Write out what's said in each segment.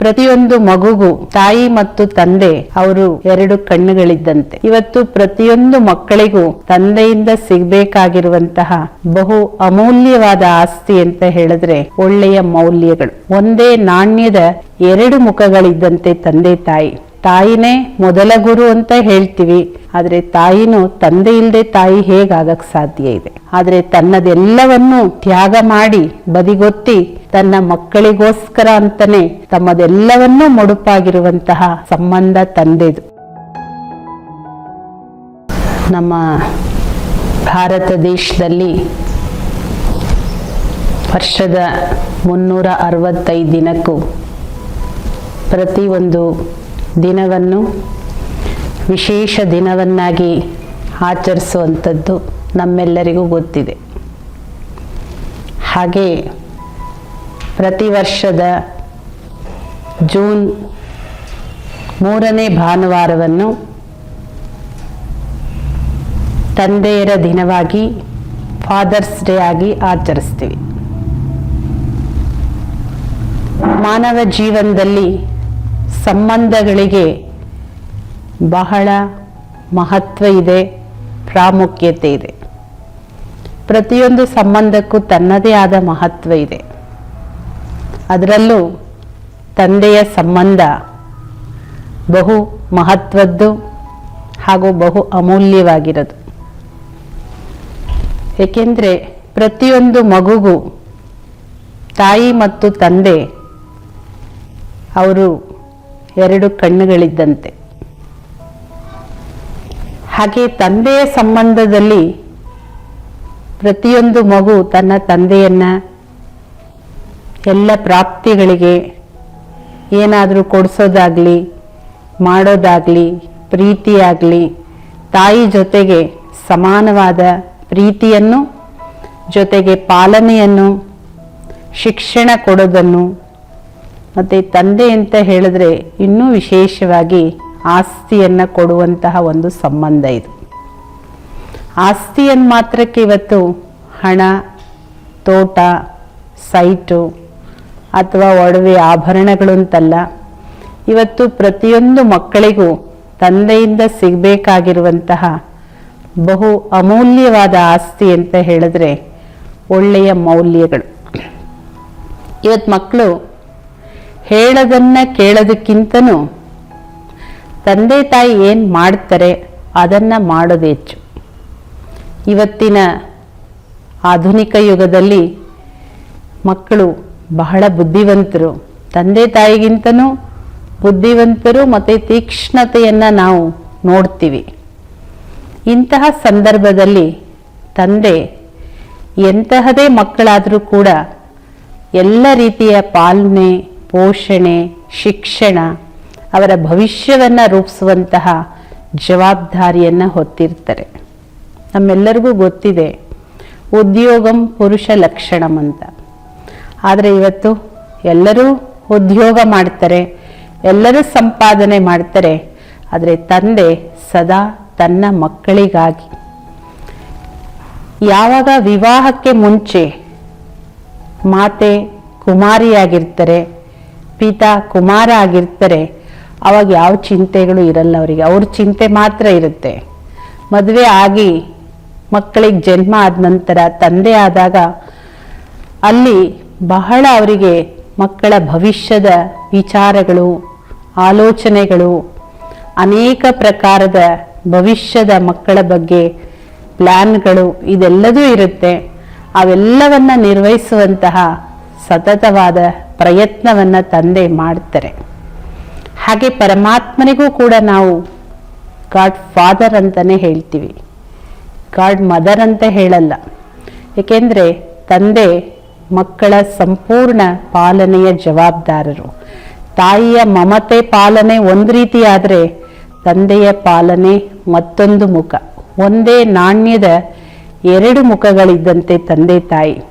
ಪ್ರತಿಯೊಂದು ಮಗುಗೂ ತಾಯಿ ಮತ್ತು ತಂದೆ ಅವರು ಎರಡು ಕಣ್ಣುಗಳಿದ್ದಂತೆ. ಇವತ್ತು ಪ್ರತಿಯೊಂದು ಮಕ್ಕಳಿಗೂ ತಂದೆಯಿಂದ ಸಿಗಬೇಕಾಗಿರುವಂತಹ ಬಹು ಅಮೂಲ್ಯವಾದ ಆಸ್ತಿ ಅಂತ ಹೇಳಿದ್ರೆ ಒಳ್ಳೆಯ ಮೌಲ್ಯಗಳು. ಒಂದೇ ನಾಣ್ಯದ ಎರಡು ಮುಖಗಳಿದ್ದಂತೆ ತಂದೆ ತಾಯಿ. ತಾಯಿನೇ ಮೊದಲ ಗುರು ಅಂತ ಹೇಳ್ತೀವಿ. ಆದರೆ ತಾಯಿನೂ ತಂದೆ ಇಲ್ಲದೆ ತಾಯಿ ಹೇಗಾಗಕ್ ಸಾಧ್ಯ ಇದೆ? ಆದರೆ ತನ್ನದೆಲ್ಲವನ್ನು ತ್ಯಾಗ ಮಾಡಿ ಬದಿಗೊತ್ತಿ ತನ್ನ ಮಕ್ಕಳಿಗೋಸ್ಕರ ಅಂತಾನೆ ತಮ್ಮದೆಲ್ಲವನ್ನೂ ಮುಡುಪಾಗಿರುವಂತಹ ಸಂಬಂಧ ತಂದೆದು. ನಮ್ಮ ಭಾರತ ದೇಶದಲ್ಲಿ ವರ್ಷದ ಮುನ್ನೂರ ಅರವತ್ತೈದು ದಿನಕ್ಕೂ ಪ್ರತಿಯೊಂದು ದಿನವನ್ನು, ವಿಶೇಷ ದಿನವನ್ನಾಗಿ ಆಚರಿಸುವಂಥದ್ದು ನಮ್ಮೆಲ್ಲರಿಗೂ ಗೊತ್ತಿದೆ. ಹಾಗೆ ಪ್ರತಿ ವರ್ಷದ ಜೂನ್ ಮೂರನೇ ಭಾನುವಾರವನ್ನು ತಂದೆಯರ ದಿನವಾಗಿ ಫಾದರ್ಸ್ ಡೇ ಆಗಿ ಆಚರಿಸ್ತೀವಿ. ಮಾನವ ಜೀವನದಲ್ಲಿ ಸಂಬಂಧಗಳಿಗೆ ಬಹಳ ಮಹತ್ವ ಇದೆ, ಪ್ರಾಮುಖ್ಯತೆ ಇದೆ. ಪ್ರತಿಯೊಂದು ಸಂಬಂಧಕ್ಕೂ ತನ್ನದೇ ಆದ ಮಹತ್ವ ಇದೆ. ಅದರಲ್ಲೂ ತಂದೆಯ ಸಂಬಂಧ ಬಹು ಮಹತ್ವದ್ದು ಹಾಗೂ ಬಹು ಅಮೂಲ್ಯವಾಗಿರೋದು. ಏಕೆಂದರೆ ಪ್ರತಿಯೊಂದು ಮಗುಗೂ ತಾಯಿ ಮತ್ತು ತಂದೆ ಅವರು ಎರಡು ಕಣ್ಣುಗಳಿದ್ದಂತೆ. ಹಾಗೆ ತಂದೆಯ ಸಂಬಂಧದಲ್ಲಿ ಪ್ರತಿಯೊಂದು ಮಗು ತನ್ನ ತಂದೆಯನ್ನ ಎಲ್ಲ ಪ್ರಾಪ್ತಿಗಳಿಗೆ ಏನಾದರೂ ಕೊಡಿಸೋದಾಗಲಿ, ಮಾಡೋದಾಗಲಿ, ಪ್ರೀತಿಯಾಗಲಿ, ತಾಯಿ ಜೊತೆಗೆ ಸಮಾನವಾದ ಪ್ರೀತಿಯನ್ನು, ಜೊತೆಗೆ ಪಾಲನೆಯನ್ನು, ಶಿಕ್ಷಣ ಕೊಡೋದನ್ನು ಮತ್ತು ತಂದೆ ಅಂತ ಹೇಳಿದ್ರೆ ಇನ್ನೂ ವಿಶೇಷವಾಗಿ ಆಸ್ತಿಯನ್ನು ಕೊಡುವಂತಹ ಒಂದು ಸಂಬಂಧ ಇದು. ಆಸ್ತಿಯನ್ನು ಮಾತ್ರಕ್ಕೆ ಇವತ್ತು ಹಣ, ತೋಟ, ಸೈಟು ಅಥವಾ ಒಡವೆ ಆಭರಣಗಳು ಅಂತಲ್ಲ ಇವತ್ತು ಪ್ರತಿಯೊಂದು ಮಕ್ಕಳಿಗೂ ತಂದೆಯಿಂದ ಸಿಗಬೇಕಾಗಿರುವಂತಹ ಬಹು ಅಮೂಲ್ಯವಾದ ಆಸ್ತಿ ಅಂತ ಹೇಳಿದ್ರೆ ಒಳ್ಳೆಯ ಮೌಲ್ಯಗಳು. ಇವತ್ತು ಮಕ್ಕಳು ಹೇಳೋದನ್ನ ಕೇಳೋದಕ್ಕಿಂತನೂ ತಂದೆ ತಾಯಿ ಏನು ಮಾಡ್ತಾರೆ ಅದನ್ನು ಮಾಡೋದು ಹೆಚ್ಚು. ಇವತ್ತಿನ ಆಧುನಿಕ ಯುಗದಲ್ಲಿ ಮಕ್ಕಳು ಬಹಳ ಬುದ್ಧಿವಂತರು. ತಂದೆ ತಾಯಿಗಿಂತನೂ ಬುದ್ಧಿವಂತರು ಮತ್ತು ತೀಕ್ಷ್ಣತೆಯನ್ನು ನಾವು ನೋಡ್ತೀವಿ. ಇಂತಹ ಸಂದರ್ಭದಲ್ಲಿ ತಂದೆ ಎಂತಹದೇ ಮಕ್ಕಳಾದರೂ ಕೂಡ ಎಲ್ಲ ರೀತಿಯ ಪಾಲನೆ ಪೋಷಣೆ, ಶಿಕ್ಷಣ, ಅವರ ಭವಿಷ್ಯವನ್ನು ರೂಪಿಸುವಂತಹ ಜವಾಬ್ದಾರಿಯನ್ನು ಹೊತ್ತಿರ್ತಾರೆ. ನಮ್ಮೆಲ್ಲರಿಗೂ ಗೊತ್ತಿದೆ, ಉದ್ಯೋಗಂ ಪುರುಷ ಲಕ್ಷಣಂ ಅಂತ. ಆದರೆ ಇವತ್ತು ಎಲ್ಲರೂ ಉದ್ಯೋಗ ಮಾಡ್ತಾರೆ, ಎಲ್ಲರೂ ಸಂಪಾದನೆ ಮಾಡ್ತಾರೆ, ಆದರೆ ತಂದೆ ಸದಾ ತನ್ನ ಮಕ್ಕಳಿಗಾಗಿ. ಯಾವಾಗ ವಿವಾಹಕ್ಕೆ ಮುಂಚೆ ಮಾತೆ ಕುಮಾರಿಯಾಗಿರ್ತಾರೆ ಪಿತಾ ಕುಮಾರ ಆಗಿರ್ತಾರೆ, ಅವಾಗ ಯಾವ ಚಿಂತೆಗಳು ಇರಲ್ಲ ಅವರಿಗೆ. ಅವ್ರ ಚಿಂತೆ ಮಾತ್ರ ಇರುತ್ತೆ. ಮದುವೆ ಆಗಿ ಮಕ್ಕಳಿಗೆ ಜನ್ಮ ಆದ ನಂತರ, ತಂದೆ ಆದಾಗ ಅಲ್ಲಿ ಬಹಳ ಅವರಿಗೆ ಮಕ್ಕಳ ಭವಿಷ್ಯದ ವಿಚಾರಗಳು, ಆಲೋಚನೆಗಳು, ಅನೇಕ ಪ್ರಕಾರದ ಭವಿಷ್ಯದ ಮಕ್ಕಳ ಬಗ್ಗೆ ಪ್ಲ್ಯಾನ್ಗಳು ಇದೆಲ್ಲದೂ ಇರುತ್ತೆ. ಅವೆಲ್ಲವನ್ನ ನಿರ್ವಹಿಸುವಂತಹ ಸತತವಾದ ಪ್ರಯತ್ನವನ್ನು ತಂದೆ ಮಾಡ್ತಾರೆ. ಹಾಗೆ ಪರಮಾತ್ಮನಿಗೂ ಕೂಡ ನಾವು ಗಾಡ್ ಫಾದರ್ ಅಂತಲೇ ಹೇಳ್ತೀವಿ. ಗಾಡ್ ಮದರ್ ಅಂತ ಹೇಳಲ್ಲ. ಏಕೆಂದರೆ ತಂದೆ ಮಕ್ಕಳ ಸಂಪೂರ್ಣ ಪಾಲನೆಯ ಜವಾಬ್ದಾರರು. ತಾಯಿಯ ಮಮತೆ ಪಾಲನೆ ಒಂದು ರೀತಿ ಆದರೆ ತಂದೆಯ ಪಾಲನೆ ಮತ್ತೊಂದು ಮುಖ. ಒಂದೇ ನಾಣ್ಯದ ಎರಡು ಮುಖಗಳಿದ್ದಂತೆ ತಂದೆ ತಾಯಿ.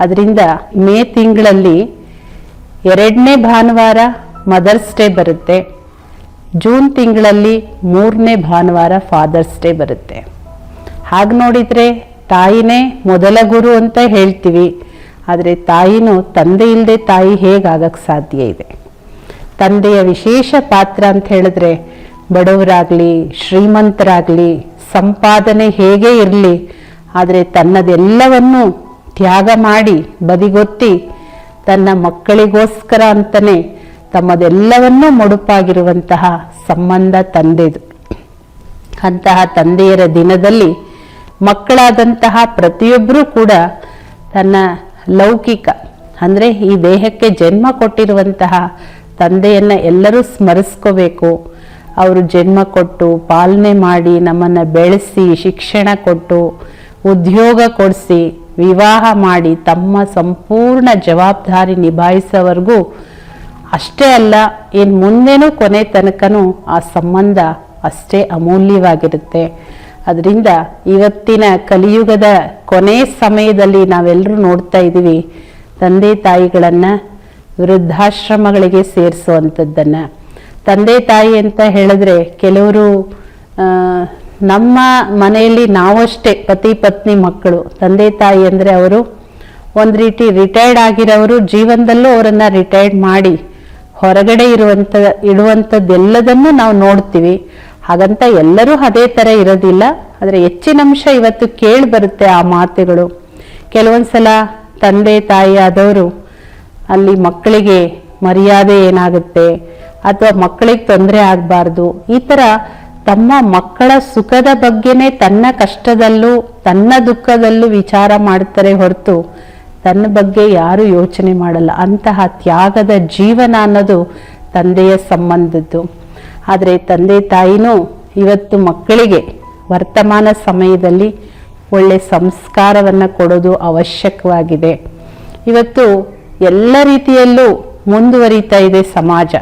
ಅದರಿಂದ ಮೇ ತಿಂಗಳಲ್ಲಿ ಎರಡನೇ ಭಾನುವಾರ ಮದರ್ಸ್ ಡೇ ಬರುತ್ತೆ. ಜೂನ್ ತಿಂಗಳಲ್ಲಿ ಮೂರನೇ ಭಾನುವಾರ ಫಾದರ್ಸ್ ಡೇ ಬರುತ್ತೆ. ಹಾಗೆ ನೋಡಿದರೆ ತಾಯಿನೇ ಮೊದಲ ಗುರು ಅಂತ ಹೇಳ್ತೀವಿ. ಆದರೆ ತಾಯಿನೂ ತಂದೆ ಇಲ್ಲದೆ ತಾಯಿ ಹೇಗಾಗಕ್ಕೆ ಸಾಧ್ಯ ಇದೆ? ತಂದೆಯ ವಿಶೇಷ ಪಾತ್ರ ಅಂತ ಹೇಳಿದ್ರೆ ಬಡವರಾಗಲಿ, ಶ್ರೀಮಂತರಾಗಲಿ, ಸಂಪಾದನೆ ಹೇಗೆ ಇರಲಿ, ಆದರೆ ತನ್ನದೆಲ್ಲವನ್ನೂ ತ್ಯಾಗ ಮಾಡಿ ಬದಿಗೊತ್ತಿ ತನ್ನ ಮಕ್ಕಳಿಗೋಸ್ಕರ ಅಂತಲೇ ತಮ್ಮದೆಲ್ಲವನ್ನೂ ಮುಡುಪಾಗಿರುವಂತಹ ಸಂಬಂಧ ತಂದೆದು. ಅಂತಹ ತಂದೆಯರ ದಿನದಲ್ಲಿ ಮಕ್ಕಳಾದಂತಹ ಪ್ರತಿಯೊಬ್ಬರೂ ಕೂಡ ತನ್ನ ಲೌಕಿಕ, ಅಂದರೆ ಈ ದೇಹಕ್ಕೆ ಜನ್ಮ ಕೊಟ್ಟಿರುವಂತಹ ತಂದೆಯನ್ನು ಎಲ್ಲರೂ ಸ್ಮರಿಸ್ಕೋಬೇಕು. ಅವರು ಜನ್ಮ ಕೊಟ್ಟು ಪಾಲನೆ ಮಾಡಿ ನಮ್ಮನ್ನು ಬೆಳೆಸಿ ಶಿಕ್ಷಣ ಕೊಟ್ಟು ಉದ್ಯೋಗ ಕೊಡಿಸಿ ವಿವಾಹ ಮಾಡಿ ತಮ್ಮ ಸಂಪೂರ್ಣ ಜವಾಬ್ದಾರಿ ನಿಭಾಯಿಸೋವರೆಗೂ ಅಷ್ಟೇ ಅಲ್ಲ ಇನ್ನು ಮುಂದೆನೂ ಕೊನೆ ತನಕನೂ ಆ ಸಂಬಂಧ ಅಷ್ಟೇ ಅಮೂಲ್ಯವಾಗಿರುತ್ತೆ. ಅದರಿಂದ ಇವತ್ತಿನ ಕಲಿಯುಗದ ಕೊನೆ ಸಮಯದಲ್ಲಿ ನಾವೆಲ್ಲರೂ ನೋಡ್ತಾ ಇದ್ದೀವಿ, ತಂದೆ ತಾಯಿಗಳನ್ನು ವೃದ್ಧಾಶ್ರಮಗಳಿಗೆ ಸೇರಿಸುವಂಥದ್ದನ್ನು. ತಂದೆ ತಾಯಿ ಅಂತ ಹೇಳಿದ್ರೆ ಕೆಲವರು ನಮ್ಮ ಮನೆಯಲ್ಲಿ ನಾವಷ್ಟೇ ಪತಿ ಪತ್ನಿ ಮಕ್ಕಳು, ತಂದೆ ತಾಯಿ ಅಂದರೆ ಅವರು ಒಂದು ರೀತಿ ರಿಟೈರ್ಡ್ ಆಗಿರೋರು ಜೀವನದಲ್ಲೂ ಅವರನ್ನು ರಿಟೈರ್ಡ್ ಮಾಡಿ ಹೊರಗಡೆ ಇರುವಂಥ ಇಡುವಂಥದ್ದೆಲ್ಲದನ್ನು ನಾವು ನೋಡ್ತೀವಿ. ಹಾಗಂತ ಎಲ್ಲರೂ ಅದೇ ಥರ ಇರೋದಿಲ್ಲ. ಆದರೆ ಹೆಚ್ಚಿನ ಅಂಶ ಇವತ್ತು ಕೇಳಿ ಬರುತ್ತೆ ಆ ಮಾತುಗಳು. ಕೆಲವೊಂದ್ಸಲ ತಂದೆ ತಾಯಿ ಆದವರು ಅಲ್ಲಿ ಮಕ್ಕಳಿಗೆ ಮರ್ಯಾದೆ ಏನಾಗುತ್ತೆ? ಅಥವಾ ಮಕ್ಕಳಿಗೆ ತೊಂದರೆ ಆಗಬಾರ್ದು. ಈ ಥರ ತಮ್ಮ ಮಕ್ಕಳ ಸುಖದ ಬಗ್ಗೆನೇ ತನ್ನ ಕಷ್ಟದಲ್ಲೂ, ತನ್ನ ದುಃಖದಲ್ಲೂ ವಿಚಾರ ಮಾಡ್ತಾರೆ ಹೊರತು ತನ್ನ ಬಗ್ಗೆ ಯಾರು ಯೋಚನೆ ಮಾಡಲ್ಲ. ಅಂತಹ ತ್ಯಾಗದ ಜೀವನ ಅನ್ನೋದು ತಂದೆಯ ಸಂಬಂಧದ್ದು. ಆದರೆ ತಂದೆ ತಾಯಿನೂ ಇವತ್ತು ಮಕ್ಕಳಿಗೆ ವರ್ತಮಾನ ಸಮಯದಲ್ಲಿ ಒಳ್ಳೆ ಸಂಸ್ಕಾರವನ್ನು ಕೊಡೋದು ಅವಶ್ಯಕವಾಗಿದೆ. ಇವತ್ತು ಎಲ್ಲ ರೀತಿಯಲ್ಲೂ ಮುಂದುವರಿತಾ ಇದೆ ಸಮಾಜ.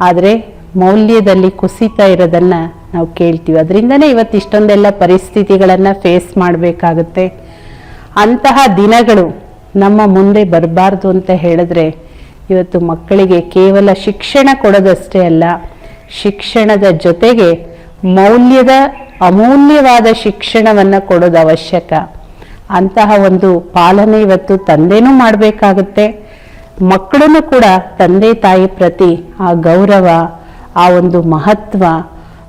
ಆದರೆ ಮೌಲ್ಯದಲ್ಲಿ ಕುಸಿತ ಇರೋದನ್ನು ನಾವು ಕೇಳ್ತೀವಿ. ಅದರಿಂದನೇ ಇವತ್ತು ಇಷ್ಟೊಂದೆಲ್ಲ ಪರಿಸ್ಥಿತಿಗಳನ್ನು ಫೇಸ್ ಮಾಡಬೇಕಾಗುತ್ತೆ. ಅಂತಹ ದಿನಗಳು ನಮ್ಮ ಮುಂದೆ ಬರಬಾರ್ದು ಅಂತ ಹೇಳಿದ್ರೆ ಇವತ್ತು ಮಕ್ಕಳಿಗೆ ಕೇವಲ ಶಿಕ್ಷಣ ಕೊಡೋದಷ್ಟೇ ಅಲ್ಲ, ಶಿಕ್ಷಣದ ಜೊತೆಗೆ ಮೌಲ್ಯದ ಅಮೂಲ್ಯವಾದ ಶಿಕ್ಷಣವನ್ನು ಕೊಡೋದು ಅವಶ್ಯಕ. ಅಂತಹ ಒಂದು ಪಾಲನೆ ಇವತ್ತು ತಂದೆನೂ ಮಾಡಬೇಕಾಗುತ್ತೆ. ಮಕ್ಕಳನ್ನು ಕೂಡ ತಂದೆ ತಾಯಿ ಪ್ರತಿ ಆ ಗೌರವ, ಆ ಒಂದು ಮಹತ್ವ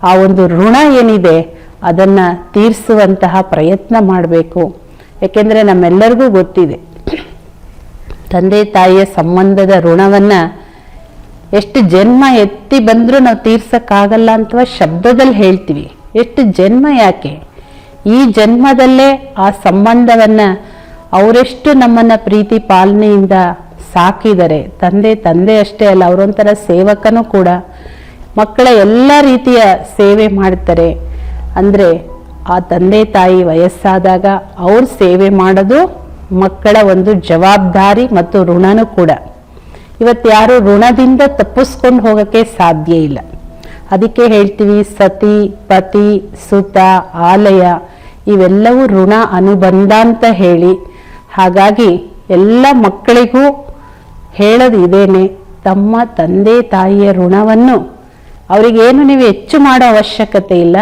ಆ ಒಂದು ಋಣ ಏನಿದೆ ಅದನ್ನು ತೀರಿಸುವಂತಹ ಪ್ರಯತ್ನ ಮಾಡಬೇಕು. ಏಕೆಂದರೆ ನಮ್ಮೆಲ್ಲರಿಗೂ ಗೊತ್ತಿದೆ. ತಂದೆ ತಾಯಿಯ ಸಂಬಂಧದ ಋಣವನ್ನು ಎಷ್ಟು ಜನ್ಮ ಎತ್ತಿ ಬಂದರೂ ನಾವು ತೀರ್ಸೋಕ್ಕಾಗಲ್ಲ ಅಂತ ಶಬ್ದದಲ್ಲಿ ಹೇಳ್ತೀವಿ. ಎಷ್ಟು ಜನ್ಮ ಯಾಕೆ? ಈ ಜನ್ಮದಲ್ಲೇ ಆ ಸಂಬಂಧವನ್ನು ಅವರೆಷ್ಟು ನಮ್ಮನ್ನು ಪ್ರೀತಿ ಪಾಲನೆಯಿಂದ ಸಾಕಿದರೆ, ತಂದೆ ತಂದೆ ಅಷ್ಟೇ ಅಲ್ಲ, ಅವರೊಂಥರ ಸೇವಕನೂ ಕೂಡ ಮಕ್ಕಳ ಎಲ್ಲ ರೀತಿಯ ಸೇವೆ ಮಾಡ್ತಾರೆ ಅಂದರೆ ಆ ತಂದೆ ತಾಯಿ ವಯಸ್ಸಾದಾಗ ಅವ್ರ ಸೇವೆ ಮಾಡೋದು ಮಕ್ಕಳ ಒಂದು ಜವಾಬ್ದಾರಿ ಮತ್ತು ಋಣನೂ ಕೂಡ. ಇವತ್ತು ಯಾರು ಋಣದಿಂದ ತಪ್ಪಿಸ್ಕೊಂಡು ಹೋಗೋಕ್ಕೆ ಸಾಧ್ಯ ಇಲ್ಲ. ಅದಕ್ಕೆ ಹೇಳ್ತೀವಿ ಸತಿ, ಪತಿ, ಸುತ, ಆಲಯ ಇವೆಲ್ಲವೂ ಋಣ ಅನುಬಂಧ ಅಂತ ಹೇಳಿ. ಹಾಗಾಗಿ ಎಲ್ಲ ಮಕ್ಕಳಿಗೂ ಹೇಳೋದು ಇದೇನೆ, ತಮ್ಮ ತಂದೆ ತಾಯಿಯ ಋಣವನ್ನು ಅವರಿಗೇನು ನೀವು ಹೆಚ್ಚು ಮಾಡೋ ಅವಶ್ಯಕತೆ ಇಲ್ಲ.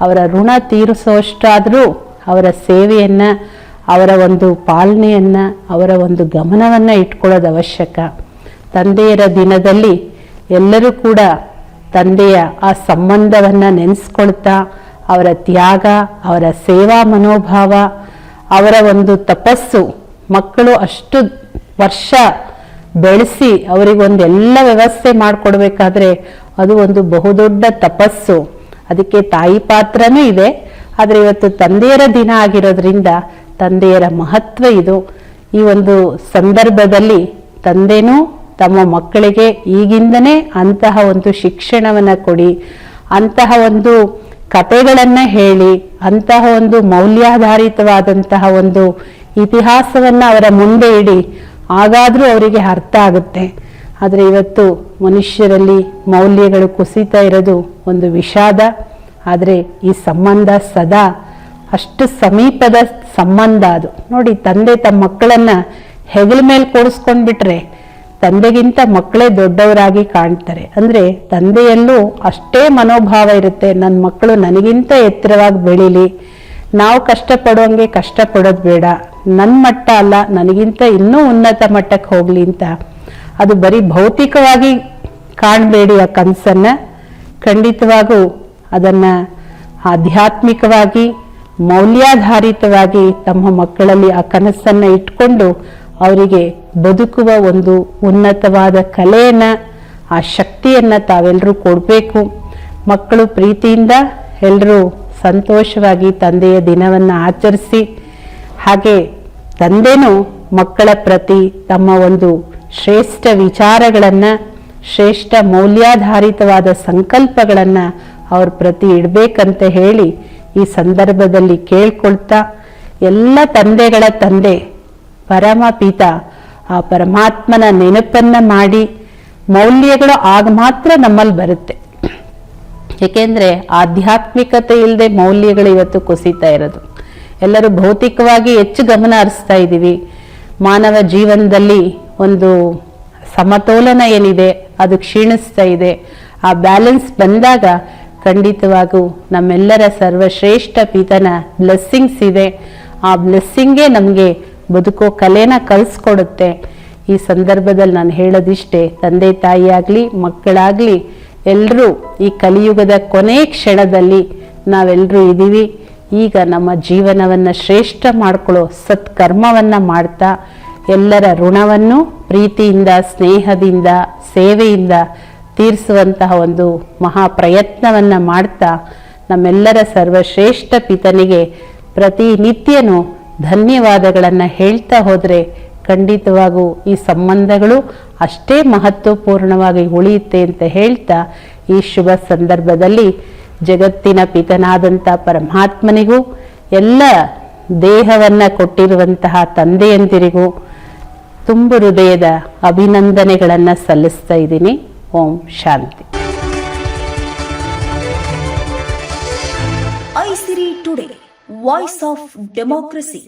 ಅವರ ಋಣ ತೀರಿಸೋಷ್ಟಾದರೂ ಅವರ ಸೇವೆಯನ್ನು, ಅವರ ಒಂದು ಪಾಲನೆಯನ್ನು, ಅವರ ಒಂದು ಗಮನವನ್ನು ಇಟ್ಕೊಳ್ಳೋದು ಅವಶ್ಯಕ. ತಂದೆಯರ ದಿನದಲ್ಲಿ ಎಲ್ಲರೂ ಕೂಡ ತಂದೆಯ ಆ ಸಂಬಂಧವನ್ನು ನೆನೆಸ್ಕೊಳ್ತಾ, ಅವರ ತ್ಯಾಗ, ಅವರ ಸೇವಾ ಮನೋಭಾವ, ಅವರ ಒಂದು ತಪಸ್ಸು ಮಕ್ಕಳು ಅಷ್ಟು ವರ್ಷ ಬೆಳೆಸಿ ಅವರಿಗೊಂದೆಲ್ಲ ವ್ಯವಸ್ಥೆ ಮಾಡಿಕೊಡ್ಬೇಕಾದ್ರೆ ಅದು ಒಂದು ಬಹುದೊಡ್ಡ ತಪಸ್ಸು. ಅದಕ್ಕೆ ತಾಯಿ ಪಾತ್ರನೂ ಇದೆ. ಆದರೆ ಇವತ್ತು ತಂದೆಯರ ದಿನ ಆಗಿರೋದ್ರಿಂದ ತಂದೆಯರ ಮಹತ್ವ ಇದು. ಈ ಒಂದು ಸಂದರ್ಭದಲ್ಲಿ ತಂದೆನೂ ತಮ್ಮ ಮಕ್ಕಳಿಗೆ ಈಗಿಂದನೇ ಅಂತಹ ಒಂದು ಶಿಕ್ಷಣವನ್ನು ಕೊಡಿ, ಅಂತಹ ಒಂದು ಕಥೆಗಳನ್ನು ಹೇಳಿ, ಅಂತಹ ಒಂದು ಮೌಲ್ಯಾಧಾರಿತವಾದಂತಹ ಒಂದು ಇತಿಹಾಸವನ್ನು ಅವರ ಮುಂದೆ ಇಡಿ. ಆಗಾದರೂ ಅವರಿಗೆ ಅರ್ಥ ಆಗುತ್ತೆ. ಆದರೆ ಇವತ್ತು ಮನುಷ್ಯರಲ್ಲಿ ಮೌಲ್ಯಗಳು ಕುಸಿತಾ ಇರೋದು ಒಂದು ವಿಷಾದ. ಆದರೆ ಈ ಸಂಬಂಧ ಸದಾ, ಅಷ್ಟು ಸಮೀಪದ ಸಂಬಂಧ ಅದು. ನೋಡಿ, ತಂದೆ ತಮ್ಮ ಮಕ್ಕಳನ್ನ ಹೆಗಲ ಮೇಲೆ ಕೂಡಿಸ್ಕೊಂಡ್ಬಿಟ್ರೆ ತಂದೆಗಿಂತ ಮಕ್ಕಳೇ ದೊಡ್ಡವರಾಗಿ ಕಾಣ್ತಾರೆ. ಅಂದರೆ ತಂದೆಯಲ್ಲೂ ಅಷ್ಟೇ ಮನೋಭಾವ ಇರುತ್ತೆ ನನ್ನ ಮಕ್ಕಳು ನನಗಿಂತ ಎತ್ತರವಾಗಿ ಬೆಳೀಲಿ ನಾವು ಕಷ್ಟಪಡೋಂಗೆ ಕಷ್ಟಪಡೋದು ಬೇಡ. ನನ್ನ ಮಟ್ಟ ಅಲ್ಲ, ನನಗಿಂತ ಇನ್ನೂ ಉನ್ನತ ಮಟ್ಟಕ್ಕೆ ಹೋಗಲಿ ಅಂತ. ಅದು ಬರೀ ಭೌತಿಕವಾಗಿ ಕಾಣಬೇಡಿ ಆ ಕನಸನ್ನು. ಖಂಡಿತವಾಗೂ ಅದನ್ನು ಆಧ್ಯಾತ್ಮಿಕವಾಗಿ, ಮೌಲ್ಯಾಧಾರಿತವಾಗಿ ತಮ್ಮ ಮಕ್ಕಳಲ್ಲಿ ಆ ಕನಸನ್ನು ಇಟ್ಕೊಂಡು ಅವರಿಗೆ ಬದುಕುವ ಒಂದು ಉನ್ನತವಾದ ಕಲೆಯನ್ನು, ಆ ಶಕ್ತಿಯನ್ನು ತಾವೆಲ್ಲರೂ ಕೊಡಬೇಕು. ಮಕ್ಕಳು ಪ್ರೀತಿಯಿಂದ ಎಲ್ಲರೂ ಸಂತೋಷವಾಗಿ ತಂದೆಯ ದಿನವನ್ನು ಆಚರಿಸಿ, ಹಾಗೆ ತಂದೆನೂ ಮಕ್ಕಳ ಪ್ರತಿ ತಮ್ಮ ಒಂದು ಶ್ರೇಷ್ಠ ವಿಚಾರಗಳನ್ನ, ಶ್ರೇಷ್ಠ ಮೌಲ್ಯಾಧಾರಿತವಾದ ಸಂಕಲ್ಪಗಳನ್ನ ಅವ್ರ ಪ್ರತಿ ಇಡಬೇಕಂತ ಹೇಳಿ ಈ ಸಂದರ್ಭದಲ್ಲಿ ಕೇಳ್ಕೊಳ್ತಾ, ಎಲ್ಲ ತಂದೆಗಳ ತಂದೆ ಪರಮಪಿತ ಆ ಪರಮಾತ್ಮನ ನೆನಪನ್ನ ಮಾಡಿ, ಮೌಲ್ಯಗಳು ಆಗ ಮಾತ್ರ ನಮ್ಮಲ್ಲಿ ಬರುತ್ತೆ. ಏಕೆಂದ್ರೆ ಆಧ್ಯಾತ್ಮಿಕತೆ ಇಲ್ಲದೆ ಮೌಲ್ಯಗಳು ಇವತ್ತು ಕುಸಿತಾ ಇರೋದು. ಎಲ್ಲರೂ ಭೌತಿಕವಾಗಿ ಹೆಚ್ಚು ಗಮನ ಹರಿಸ್ತಾ ಇದ್ದೀವಿ. ಮಾನವ ಜೀವನದಲ್ಲಿ ಒಂದು ಸಮತೋಲನ ಏನಿದೆ, ಅದು ಕ್ಷೀಣಿಸ್ತಾ ಇದೆ. ಆ ಬ್ಯಾಲೆನ್ಸ್ ಬಂದಾಗ ಖಂಡಿತವಾಗೂ ನಮ್ಮೆಲ್ಲರ ಸರ್ವಶ್ರೇಷ್ಠ ಪಿತನ ಬ್ಲೆಸ್ಸಿಂಗ್ಸ್ ಇದೆ. ಆ ಬ್ಲೆಸ್ಸಿಂಗೇ ನಮಗೆ ಬದುಕೋ ಕಲೆನ ಕಲಿಸ್ಕೊಡುತ್ತೆ ಈ ಸಂದರ್ಭದಲ್ಲಿ ನಾನು ಹೇಳೋದಿಷ್ಟೇ, ತಂದೆ ತಾಯಿಯಾಗಲಿ, ಮಕ್ಕಳಾಗ್ಲಿ ಎಲ್ಲರೂ ಈ ಕಲಿಯುಗದ ಕೊನೆ ಕ್ಷಣದಲ್ಲಿ ನಾವೆಲ್ಲರೂ ಇದ್ದೀವಿ. ಈಗ ನಮ್ಮ ಜೀವನವನ್ನು ಶ್ರೇಷ್ಠ ಮಾಡ್ಕೊಳ್ಳೋ ಸತ್ಕರ್ಮವನ್ನು ಮಾಡ್ತಾ ಎಲ್ಲರ ಋಣವನ್ನು ಪ್ರೀತಿಯಿಂದ, ಸ್ನೇಹದಿಂದ, ಸೇವೆಯಿಂದ ತೀರಿಸುವಂತಹ ಒಂದು ಮಹಾ ಪ್ರಯತ್ನವನ್ನು ಮಾಡ್ತಾ ನಮ್ಮೆಲ್ಲರ ಸರ್ವಶ್ರೇಷ್ಠ ಪಿತನಿಗೆ ಪ್ರತಿನಿತ್ಯನೂ ಧನ್ಯವಾದಗಳನ್ನು ಹೇಳ್ತಾ ಹೋದರೆ ಖಂಡಿತವಾಗೂ ಈ ಸಂಬಂಧಗಳು ಅಷ್ಟೇ ಮಹತ್ವಪೂರ್ಣವಾಗಿ ಉಳಿಯುತ್ತೆ ಅಂತ ಹೇಳ್ತಾ ಈ ಶುಭ ಸಂದರ್ಭದಲ್ಲಿ ಜಗತ್ತಿನ ಪಿತನಾದಂಥ ಪರಮಾತ್ಮನಿಗೂ ಎಲ್ಲ ದೇಹವನ್ನು ಕೊಟ್ಟಿರುವಂತಹ ತಂದೆಯಂದಿರಿಗೂ ತುಂಬು ಹೃದಯದ ಅಭಿನಂದನೆಗಳನ್ನು ಸಲ್ಲಿಸ್ತಾ ಇದ್ದೀನಿ. ಓಂ ಶಾಂತಿ. Aisiri today voice of democracy